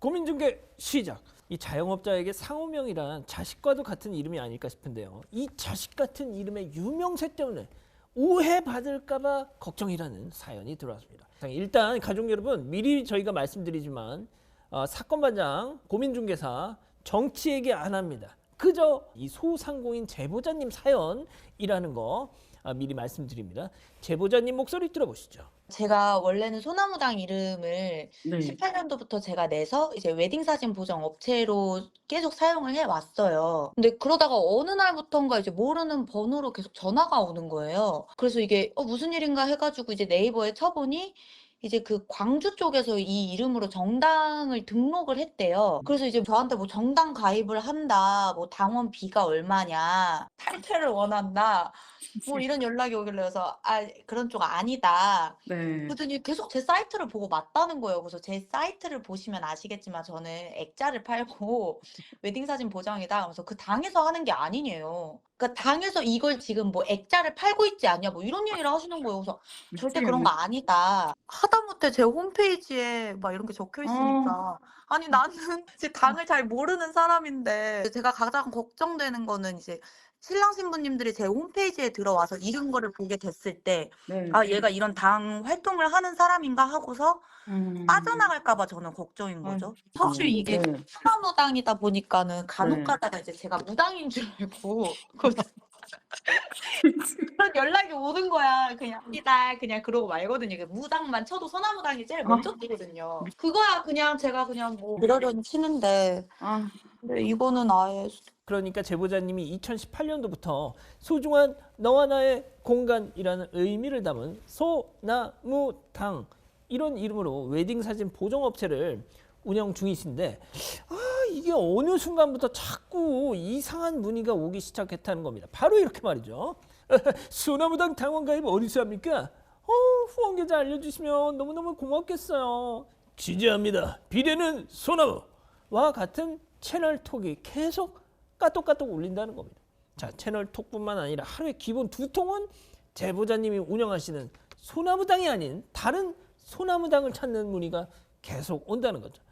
고민중개 시작. 이 자영업자에게 상호명이란 자식과도 같은 이름이 아닐까 싶은데요. 이 자식 같은 이름의 유명세 때문에 오해받을까봐 걱정이라는 사연이 들어왔습니다. 자, 일단 가족 여러분 미리 저희가 말씀드리지만 어, 사건 반장 고민중개사 정치 얘기 안 합니다. 그저 이 소상공인 제보자님 사연이라는 거 아, 미리 말씀드립니다. 제보자님 목소리 들어보시죠. 제가 원래는 소나무당 이름을 네. 18년도부터 제가 내서 이제 웨딩 사진 보정 업체로 계속 사용을 해 왔어요. 근데 그러다가 어느 날부턴가 이제 모르는 번호로 계속 전화가 오는 거예요. 그래서 이게 어, 무슨 일인가 해가지고 이제 네이버에 쳐보니 이제 그 광주 쪽에서 이 이름으로 정당을 등록을 했대요. 그래서 이제 저한테 뭐 정당 가입을 한다, 뭐 당원 비가 얼마냐, 탈퇴를 원한다, 뭐 이런 연락이 오길래 그래서 아 그런 쪽 아니다. 네. 그랬더니 계속 제 사이트를 보고 맞다는 거예요. 그래서 제 사이트를 보시면 아시겠지만 저는 액자를 팔고 웨딩 사진 보정이다. 그래서 그 당에서 하는 게 아니네요. 그러니까 당에서 이걸 지금 뭐 액자를 팔고 있지 않냐 뭐 이런 얘기를 하시는 거예요. 그래서 절대 그런 거 아니다. 하 다못해 제 홈페이지에 막 이런 게 적혀 있으니까 아니 나는 제 당을 잘 모르는 사람인데 제가 가장 걱정되는 거는 이제 신랑 신부님들이 제 홈페이지에 들어와서 이런 거를 보게 됐을 때 네. 아, 얘가 이런 당 활동을 하는 사람인가 하고서 음. 빠져나갈까 봐 저는 걱정인 거죠. 사실 이게 네. 소나무당이다 보니까는 간혹 네. 가다가 이제 제가 무당인 줄 알고 그런 연락이 오는 거야. 그냥 이다 그냥 그러고 말거든요. 그 무당만 쳐도 소나무당이 제일 먼저 뜨거든요. 그거야 그냥 제가 그냥 뭐 그러려니 치는데 아, 근데 이거는 아예 그러니까 제보자님이 2018년도부터 소중한 너와 나의 공간이라는 의미를 담은 소나무당 이런 이름으로 웨딩 사진 보정 업체를 운영 중이신데 아 이게 어느 순간부터 자꾸 이상한 문의가 오기 시작했다는 겁니다. 바로 이렇게 말이죠. 소나무당 당원 가입 어디서 합니까? 어, 후원 계좌 알려주시면 너무너무 고맙겠어요. 지지합니다. 비례는 소나무와 같은 채널 톡이 계속 까똑까똑 울린다는 겁니다. 자, 채널 톡뿐만 아니라 하루에 기본 두 통은 제보자님이 운영하시는 소나무당이 아닌 다른 소나무당을 찾는 문의가 계속 온다는 거죠.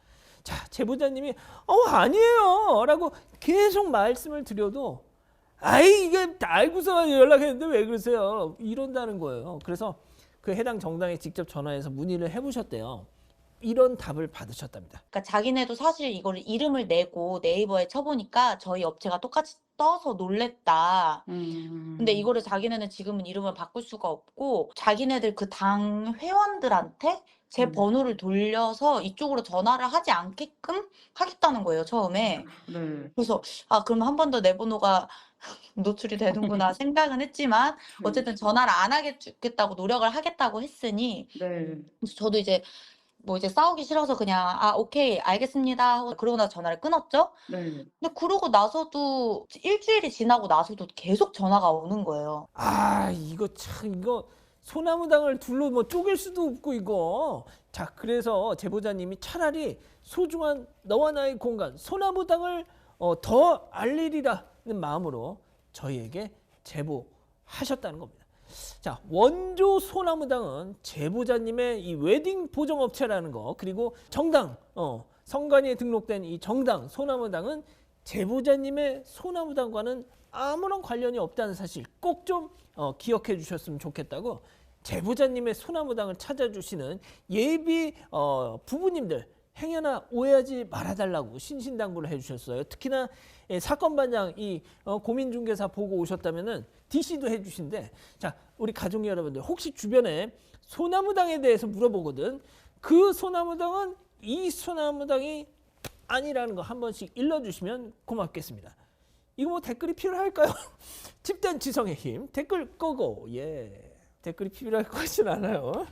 자, 제보자님이 어 아니에요 라고 계속 말씀을 드려도 아이 이게 알고서 연락했는데 왜 그러세요? 이런다는 거예요. 그래서 그 해당 정당에 직접 전화해서 문의를 해보셨대요. 이런 답을 받으셨답니다. 그러니까 자기네도 사실 이거를 이름을 내고 네이버에 쳐보니까 저희 업체가 똑같이 떠서 놀랬다. 음. 근데 이거를 자기네는 지금은 이름을 바꿀 수가 없고 자기네들 그 당 회원들한테 제 음. 번호를 돌려서 이쪽으로 전화를 하지 않게끔 하겠다는 거예요, 처음에. 네. 그래서 아, 그럼 한 번 더 내 번호가 노출이 되는구나 생각은 했지만 어쨌든 전화를 안 하겠다고 노력을 하겠다고 했으니 네. 그래서 저도 이제 뭐 이제 싸우기 싫어서 그냥 아, 오케이, 알겠습니다 하고 그러고 나서 전화를 끊었죠. 네. 근데 그러고 나서도 일주일이 지나고 나서도 계속 전화가 오는 거예요. 아 이거 참 이거 소나무당을 둘로 뭐 쪼갤 수도 없고 이거 자 그래서 제보자님이 차라리 소중한 너와 나의 공간 소나무당을 어, 더 알리리라는 마음으로 저희에게 제보하셨다는 겁니다. 자 원조 소나무당은 제보자님의 이 웨딩 보정 업체라는 거 그리고 정당 어, 성관위에 등록된 이 정당 소나무당은 제보자님의 소나무당과는 아무런 관련이 없다는 사실 꼭좀 어, 기억해 주셨으면 좋겠다고 제보자님의 소나무당을 찾아주시는 예비 어, 부부님들 행여나 오해하지 말아달라고 신신당부를 해주셨어요. 특히나 예, 사건 반장 이 어, 고민중개사 보고 오셨다면은 DC도 해주신데 자 우리 가족 여러분들 혹시 주변에 소나무당에 대해서 물어보거든 그 소나무당은 이 소나무당이 아니라는 거 한 번씩 일러주시면 고맙겠습니다. 이거 뭐 댓글이 필요할까요? 집단 지성의 힘 댓글 끄고 예 댓글이 필요할 것 같진 않아요.